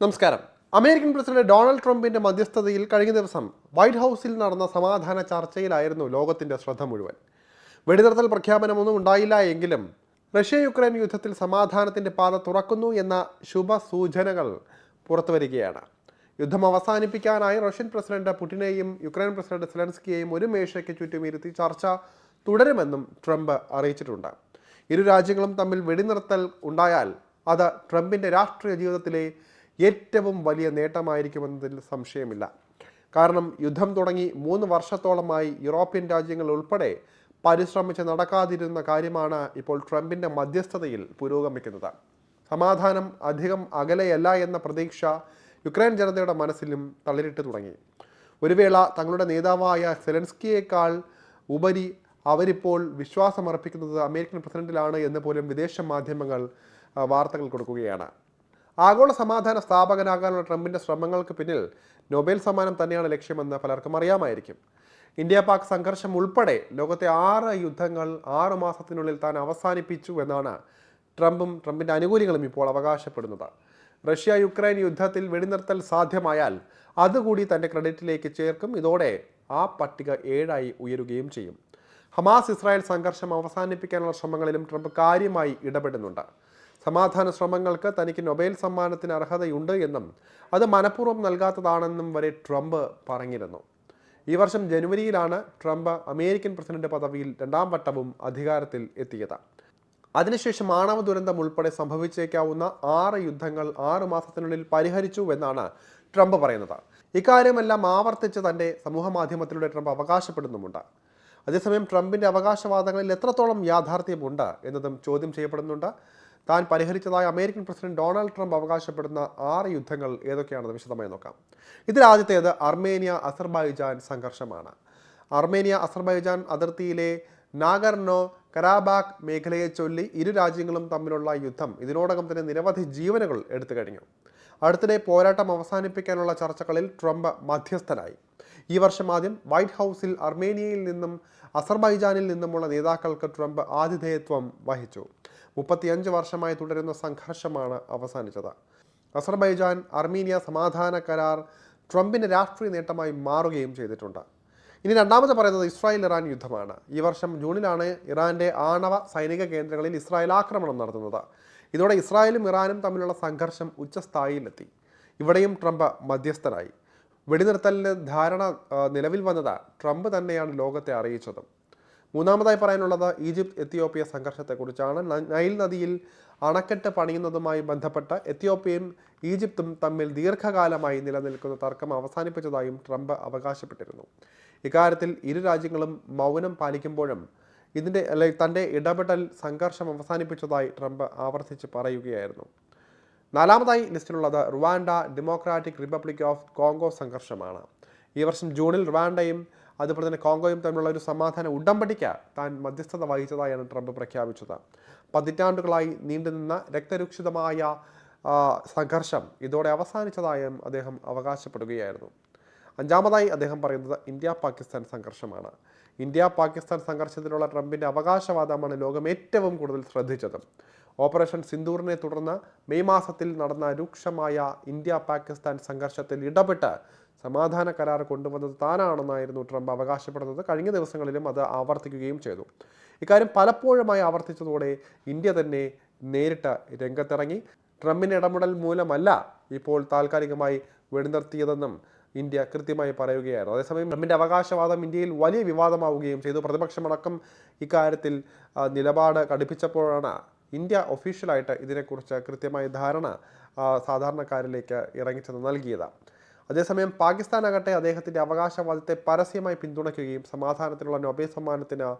നമസ്കാരം. American president Donald ട്രംപിന്റെ മധ്യസ്ഥതയിൽ കഴിഞ്ഞ ദിവസം വൈറ്റ് ഹൗസിൽ നടന്ന സമാധാന ചർച്ചയിലായിരുന്നു ലോകത്തിന്റെ ശ്രദ്ധ മുഴുവൻ. വെടിനിർത്തൽ പ്രഖ്യാപനമൊന്നും ഉണ്ടായില്ല എങ്കിലും റഷ്യ യുക്രൈൻ യുദ്ധത്തിൽ സമാധാനത്തിന്റെ പാത തുറക്കുന്നു എന്ന ശുഭ സൂചനകൾ പുറത്തുവരികയാണ്. യുദ്ധം അവസാനിപ്പിക്കാനായി റഷ്യൻ പ്രസിഡന്റ് പുടിനെയും യുക്രൈൻ പ്രസിഡന്റ് സെലൻസ്കിയെയും ഒരു മേശയ്ക്ക് ചുറ്റും ഇരുത്തി ചർച്ച തുടരുമെന്നും ട്രംപ് അറിയിച്ചിട്ടുണ്ട്. ഇരു രാജ്യങ്ങളും തമ്മിൽ വെടിനിർത്തൽ ഉണ്ടായാൽ അത് ട്രംപിന്റെ രാഷ്ട്രീയ ജീവിതത്തിലെ ഏറ്റവും വലിയ നേട്ടമായിരിക്കുമെന്നതിൽ സംശയമില്ല. കാരണം യുദ്ധം തുടങ്ങി മൂന്ന് വർഷത്തോളമായി യൂറോപ്യൻ രാജ്യങ്ങൾ ഉൾപ്പെടെ പരിശ്രമിച്ച് നടക്കാതിരുന്ന കാര്യമാണ് ഇപ്പോൾ ട്രംപിന്റെ മധ്യസ്ഥതയിൽ പുരോഗമിക്കുന്നത്. സമാധാനം അധികം അകലെയല്ല എന്ന പ്രതീക്ഷ യുക്രൈൻ ജനതയുടെ മനസ്സിലും തളിരിട്ട് തുടങ്ങി. ഒരു വേള തങ്ങളുടെ നേതാവായ സെലൻസ്കിയേക്കാൾ ഉപരി അവരിപ്പോൾ വിശ്വാസമർപ്പിക്കുന്നത് അമേരിക്കൻ പ്രസിഡന്റിലാണ് എന്ന് പോലും വിദേശ മാധ്യമങ്ങൾ വാർത്തകൾ കൊടുക്കുകയാണ്. ആഗോള സമാധാന സ്ഥാപകനാകാനുള്ള ട്രംപിന്റെ ശ്രമങ്ങൾക്ക് പിന്നിൽ നൊബേൽ സമ്മാനം തന്നെയാണ് ലക്ഷ്യമെന്ന് പലർക്കും അറിയാമായിരിക്കും. ഇന്ത്യ പാക് സംഘർഷം ഉൾപ്പെടെ ലോകത്തെ ആറ് യുദ്ധങ്ങൾ ആറ് മാസത്തിനുള്ളിൽ താൻ അവസാനിപ്പിച്ചു എന്നാണ് ട്രംപും ട്രംപിന്റെ അനുകൂലികളും ഇപ്പോൾ അവകാശപ്പെടുന്നത്. റഷ്യ യുക്രൈൻ യുദ്ധത്തിൽ വെടിനിർത്തൽ സാധ്യമായാൽ അതുകൂടി തന്റെ ക്രെഡിറ്റിലേക്ക് ചേർക്കും. ഇതോടെ ആ പട്ടിക ഏഴായി ഉയരുകയും ചെയ്യും. ഹമാസ് ഇസ്രായേൽ സംഘർഷം അവസാനിപ്പിക്കാനുള്ള ശ്രമങ്ങളിലും ട്രംപ് കാര്യമായി ഇടപെടുന്നുണ്ട്. സമാധാന ശ്രമങ്ങൾക്ക് തനിക്ക് നൊബേൽ സമ്മാനത്തിന് അർഹതയുണ്ട് എന്നും അത് മനഃപൂർവം നൽകാത്തതാണെന്നും വരെ ട്രംപ് പറഞ്ഞിരുന്നു. ഈ വർഷം ജനുവരിയിലാണ് ട്രംപ് അമേരിക്കൻ പ്രസിഡന്റ് പദവിയിൽ രണ്ടാം വട്ടവും അധികാരത്തിൽ എത്തിയത്. അതിനുശേഷം ആണവ ദുരന്തം ഉൾപ്പെടെ സംഭവിച്ചേക്കാവുന്ന ആറ് യുദ്ധങ്ങൾ ആറ് മാസത്തിനുള്ളിൽ പരിഹരിച്ചു എന്നാണ് ട്രംപ് പറയുന്നത്. ഇക്കാര്യമെല്ലാം ആവർത്തിച്ച് തന്റെ സമൂഹ മാധ്യമത്തിലൂടെ ട്രംപ് അവകാശപ്പെടുന്നുമുണ്ട്. അതേസമയം ട്രംപിന്റെ അവകാശവാദങ്ങളിൽ എത്രത്തോളം യാഥാർത്ഥ്യമുണ്ട് എന്നതും ചോദ്യം ചെയ്യപ്പെടുന്നുണ്ട്. താൻ പരിഹരിച്ചതായി അമേരിക്കൻ പ്രസിഡന്റ് ഡൊണാൾഡ് ട്രംപ് അവകാശപ്പെടുന്ന ആറ് യുദ്ധങ്ങൾ ഏതൊക്കെയാണെന്ന് വിശദമായി നോക്കാം. ഇതിൽ ആദ്യത്തേത് അർമേനിയ അസർബൈജാൻ സംഘർഷമാണ്. അർമേനിയ അസർബൈജാൻ അതിർത്തിയിലെ നാഗർനോ കരാബാക് മേഖലയെ ചൊല്ലി ഇരു രാജ്യങ്ങളും തമ്മിലുള്ള യുദ്ധം ഇതിനോടകം തന്നെ നിരവധി ജീവനുകൾ എടുത്തു കഴിഞ്ഞു. അടുത്തിടെ പോരാട്ടം അവസാനിപ്പിക്കാനുള്ള ചർച്ചകളിൽ ട്രംപ് മധ്യസ്ഥനായി. ഈ വർഷം ആദ്യം വൈറ്റ് ഹൗസിൽ അർമേനിയയിൽ നിന്നും അസർബൈജാനിൽ നിന്നുമുള്ള നേതാക്കൾക്ക് ട്രംപ് ആതിഥേയത്വം വഹിച്ചു. മുപ്പത്തിയഞ്ച് വർഷമായി തുടരുന്ന സംഘർഷമാണ് അവസാനിച്ചത്. അസർബൈജാൻ അർമീനിയ സമാധാന കരാർ ട്രംപിന് രാഷ്ട്രീയ നേട്ടമായി മാറുകയും ചെയ്തിട്ടുണ്ട്. ഇനി രണ്ടാമത് പറയുന്നത് ഇസ്രായേൽ ഇറാൻ യുദ്ധമാണ്. ഈ വർഷം ജൂണിലാണ് ഇറാന്റെ ആണവ സൈനിക കേന്ദ്രങ്ങളിൽ ഇസ്രായേൽ ആക്രമണം നടത്തുന്നത്. ഇതോടെ ഇസ്രായേലും ഇറാനും തമ്മിലുള്ള സംഘർഷം ഉച്ചസ്ഥായിയിലെത്തി. ഇവിടെയും ട്രംപ് മധ്യസ്ഥനായി. വെടിനിർത്തലിന് ധാരണ നിലവിൽ വന്നത് ട്രംപ് തന്നെയാണ് ലോകത്തെ അറിയിച്ചത്. മൂന്നാമതായി പറയാനുള്ളത് ഈജിപ്ത് എത്തിയോപ്യ സംഘർഷത്തെക്കുറിച്ചാണ്. നൈൽ നദിയിൽ അണക്കെട്ട് പണിയുന്നതുമായി ബന്ധപ്പെട്ട് എത്തിയോപ്യയും ഈജിപ്തും തമ്മിൽ ദീർഘകാലമായി നിലനിൽക്കുന്ന തർക്കം അവസാനിപ്പിച്ചതായും ട്രംപ് അവകാശപ്പെട്ടിരുന്നു. ഇക്കാര്യത്തിൽ ഇരു രാജ്യങ്ങളും മൗനം പാലിക്കുമ്പോഴും ഇതിന്റെ അല്ലെ തന്റെ ഇടപെടൽ സംഘർഷം അവസാനിപ്പിച്ചതായി ട്രംപ് ആവർത്തിച്ച് പറയുകയായിരുന്നു. നാലാമതായി ലിസ്റ്റിലുള്ളത് Rwanda Democratic Republic of Congo സംഘർഷമാണ്. ഈ വർഷം ജൂണിൽ റുവാൻഡയും അതുപോലെ തന്നെ കോങ്കോയും തമ്മിലുള്ള ഒരു സമാധാന ഉടമ്പടിക്ക് താൻ മധ്യസ്ഥത വഹിച്ചതായാണ് ട്രംപ് പ്രഖ്യാപിച്ചത്. പതിറ്റാണ്ടുകളായി നീണ്ടുനിന്ന രക്തരൂക്ഷിതമായ സംഘർഷം ഇതോടെ അവസാനിച്ചതായും അദ്ദേഹം അവകാശപ്പെടുകയായിരുന്നു. അഞ്ചാമതായി അദ്ദേഹം പറയുന്നത് ഇന്ത്യ പാകിസ്ഥാൻ സംഘർഷമാണ്. ഇന്ത്യ പാകിസ്ഥാൻ സംഘർഷത്തിലുള്ള ട്രംപിന്റെ അവകാശവാദമാണ് ലോകം ഏറ്റവും കൂടുതൽ ശ്രദ്ധിച്ചത്. ഓപ്പറേഷൻ സിന്ദൂറിനെ തുടർന്ന് മെയ് മാസത്തിൽ നടന്ന രൂക്ഷമായ ഇന്ത്യ പാകിസ്ഥാൻ സംഘർഷത്തിൽ ഇടപെട്ട് സമാധാന കരാർ കൊണ്ടുവന്നത് താനാണെന്നായിരുന്നു ട്രംപ് അവകാശപ്പെടുന്നത്. കഴിഞ്ഞ ദിവസങ്ങളിലും അത് ആവർത്തിക്കുകയും ചെയ്തു. ഇക്കാര്യം പലപ്പോഴുമായി ആവർത്തിച്ചതോടെ ഇന്ത്യ തന്നെ നേരിട്ട് രംഗത്തിറങ്ങി. ട്രംപിന് ഇടപെടൽ മൂലമല്ല ഇപ്പോൾ താൽക്കാലികമായി വെടിനിർത്തിയതെന്നും ഇന്ത്യ കൃത്യമായി പറയുകയായിരുന്നു. അതേസമയം ട്രംപിന്റെ അവകാശവാദം ഇന്ത്യയിൽ വലിയ വിവാദമാവുകയും ചെയ്തു. പ്രതിപക്ഷമടക്കം ഇക്കാര്യത്തിൽ നിലപാട് കടുപ്പിച്ചപ്പോഴാണ് ഇന്ത്യ ഒഫീഷ്യലായിട്ട് ഇതിനെക്കുറിച്ച് കൃത്യമായ ധാരണ സാധാരണക്കാരിലേക്ക് ഇറങ്ങിച്ചെന്ന് നൽകിയത്. അതേസമയം പാകിസ്ഥാനാകട്ടെ അദ്ദേഹത്തിന്റെ അവകാശവാദത്തെ പരസ്യമായി പിന്തുണയ്ക്കുകയും സമാധാനത്തിനുള്ള നൊബേൽ സമ്മാനത്തിന്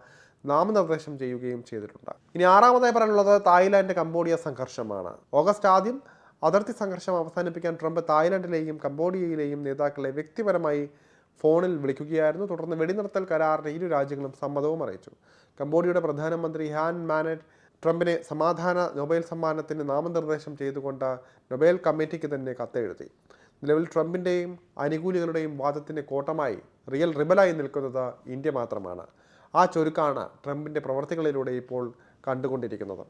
നാമനിർദ്ദേശം ചെയ്യുകയും ചെയ്തിട്ടുണ്ട്. ഇനി ആറാമതായി പറയാനുള്ളത് തായ്ലാൻഡ് കംബോഡിയ സംഘർഷമാണ്. ഓഗസ്റ്റ് ആദ്യം അതിർത്തി സംഘർഷം അവസാനിപ്പിക്കാൻ ട്രംപ് തായ്ലാൻഡിലെയും കംബോഡിയയിലെയും നേതാക്കളെ വ്യക്തിപരമായി ഫോണിൽ വിളിക്കുകയായിരുന്നു. തുടർന്ന് വെടിനിർത്തൽ കരാറിന് ഇരു രാജ്യങ്ങളും സമ്മതവും അറിയിച്ചു. കംബോഡിയയുടെ പ്രധാനമന്ത്രി ഹാൻ മാനറ്റ് ട്രംപിനെ സമാധാന നൊബേൽ സമ്മാനത്തിന് നാമനിർദ്ദേശം ചെയ്തുകൊണ്ട് നൊബേൽ കമ്മിറ്റിക്ക് തന്നെ കത്തെഴുതി. നിലവിൽ ട്രംപിന്റെയും അനുകൂലികളുടെയും വാദത്തിന്റെ കോട്ടമായി റിയൽ റിബലായി നിൽക്കുന്നത് ഇന്ത്യ മാത്രമാണ്. ആ ചുരുക്കാണ് ട്രംപിന്റെ പ്രവർത്തികളിലൂടെ ഇപ്പോൾ കണ്ടുകൊണ്ടിരിക്കുന്നത്.